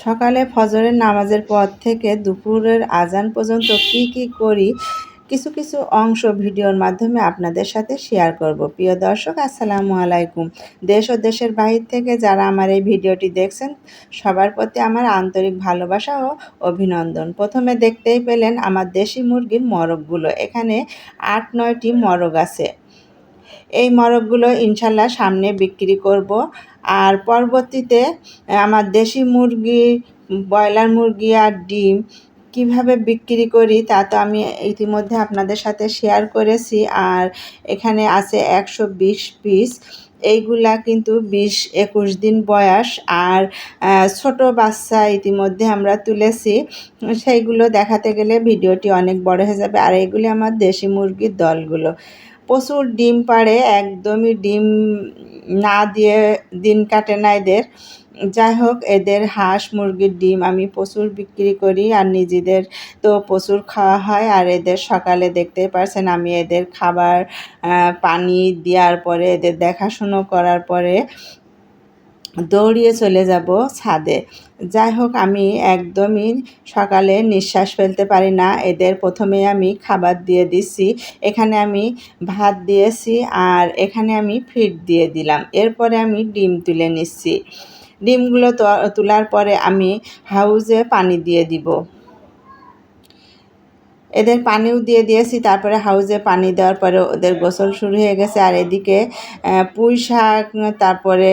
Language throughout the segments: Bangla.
সকালে ফজরের নামাজের পর থেকে দুপুরের আজান পর্যন্ত কি কি করি, কিছু কিছু অংশ ভিডিওর মাধ্যমে আপনাদের সাথে শেয়ার করব। প্রিয় দর্শক, আসসালামু আলাইকুম। দেশ ও দেশের বাহির থেকে যারা আমার এই ভিডিওটি দেখছেন, সবার প্রতি আমার আন্তরিক ভালোবাসা ও অভিনন্দন। প্রথমে দেখতেই পেলেন আমার দেশি মুরগির মরগগুলো। এখানে আট নয়টি মরগ আছে। এই মরগগুলো ইনশাল্লাহ সামনে বিক্রি করব। আর পরবর্তীতে আমার দেশি মুরগি, ব্রয়লার মুরগি আর ডিম কীভাবে বিক্রি করি তা তো আমি ইতিমধ্যে আপনাদের সাথে শেয়ার করেছি। আর এখানে আছে একশো বিশ পিস। এইগুলা কিন্তু বিশ একুশ দিন বয়স। আর ছোট বাচ্চা ইতিমধ্যে আমরা তুলেছি। সেইগুলো দেখাতে গেলে ভিডিওটি অনেক বড় হয়ে যাবে। আর এইগুলি আমার দেশি মুরগির দলগুলো। প্রচুর ডিম পাড়ে, একদমই ডিম না দিয়ে দিন কাটে না এদের। যাই হোক, এদের হাঁস মুরগির ডিম আমি প্রচুর বিক্রি করি আর নিজেদের তো প্রচুর খাওয়া হয়। আর এদের সকালে দেখতে পারছেন আমি এদের খাবার পানি দেওয়ার পরে, এদের দেখাশুনো করার পরে দৌড়িয়ে চলে যাব ছাদে। যাই হোক আমি একদমই সকালে নিঃশ্বাস ফেলতে পারি না। এদের প্রথমে আমি খাবার দিয়ে দিছি, এখানে আমি ভাত দিয়েছি আর এখানে আমি ফিড দিয়ে দিলাম। এরপরে আমি ডিম তুলে নিচ্ছি। ডিমগুলো তোলার পরে আমি হাউজে পানি দিয়ে দিব। এদের পানিও দিয়ে দিয়েছি, তারপরে হাউজে পানি দেওয়ার পরে ওদের গোসল শুরু হয়ে গেছে। আর এদিকে পুঁই শাক, তারপরে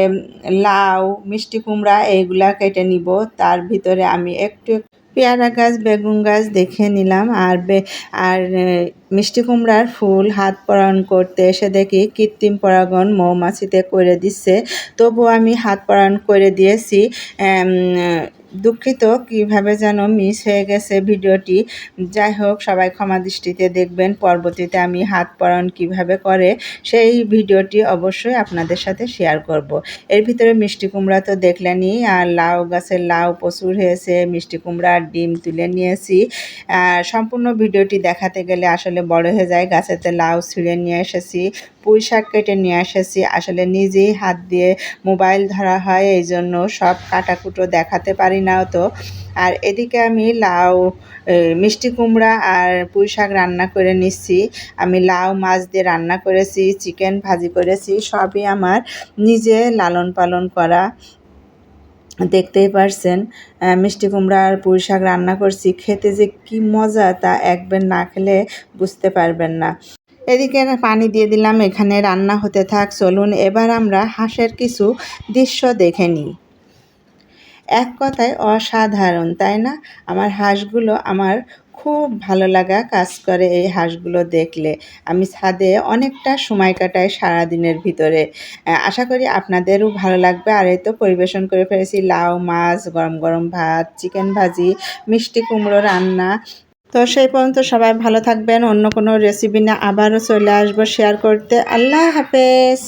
লাউ, মিষ্টি কুমড়া, এইগুলা কেটে নিব। তার ভিতরে আমি একটু পেয়ারা গাছ, বেগুন গাছ দেখে নিলাম। আর আর মিষ্টি কুমড়ার ফুল হাত পরায়ণ করতে এসে দেখি কৃত্রিম পরাগণ মৌমাছিতে করে দিচ্ছে। তবু আমি হাত পরায়ণ করে দিয়েছি। দুঃখিত কীভাবে যেন মিস হয়ে গেছে ভিডিওটি। যাই হোক, সবাই ক্ষমা দৃষ্টিতে দেখবেন। পরবর্তীতে আমি হাত পরান কীভাবে করে সেই ভিডিওটি অবশ্যই আপনাদের সাথে শেয়ার করব। এর ভিতরে মিষ্টি কুমড়া তো দেখলেনই, আর লাউ গাছের লাউ প্রচুর হয়েছে, মিষ্টি কুমড়া ডিম তুলে নিয়েছি। সম্পূর্ণ ভিডিওটি দেখাতে গেলে আসলে বড় হয়ে যায়, গাছেতে লাউ ছিঁড়ে নিয়ে এসেছি, পুঁই শাক কেটে নিয়ে এসেছি, আসলে নিজেই হাত দিয়ে মোবাইল ধরা হয় এই জন্য সব কাটাকুটো দেখাতে পারি না তো আর এদিকে আমি লাউ মিষ্টি কুমড়া আর পুঁই শাক রান্না করে নিচ্ছি। আমি লাউ মাছ দিয়ে রান্না করেছি, চিকেন ভাজি করেছি, সবই আমার নিজে লালন পালন করা। দেখতেই পারছেন মিষ্টি কুমড়া আর পুঁই শাক রান্না করছি। খেতে যে কি মজা তা একবার না খেলে বুঝতে পারবেন না। এদিকে পানি দিয়ে দিলাম, এখানে রান্না হতে থাক, চলুন। এবার আমরা হাঁসের কিছু দৃশ্য দেখে নিই। এক কথায় অসাধারণ, তাই না? আমার হাঁসগুলো আমার খুব ভালো লাগা কাজ করে এই হাঁসগুলো দেখলে। আমি ছাদে অনেকটা সময় কাটাই সারাদিনের ভিতরে। আশা করি আপনাদেরও ভালো লাগবে। আর এই তো পরিবেশন করে ফেলেছি লাউ, মাছ, গরম গরম ভাত, চিকেন ভাজি, মিষ্টি কুমড়ো রান্না। তো সেই পর্যন্ত সবাই ভালো থাকবেন। অন্য কোনো রেসিপি না আবারও চলে আসব শেয়ার করতে। আল্লাহ হাফেজ!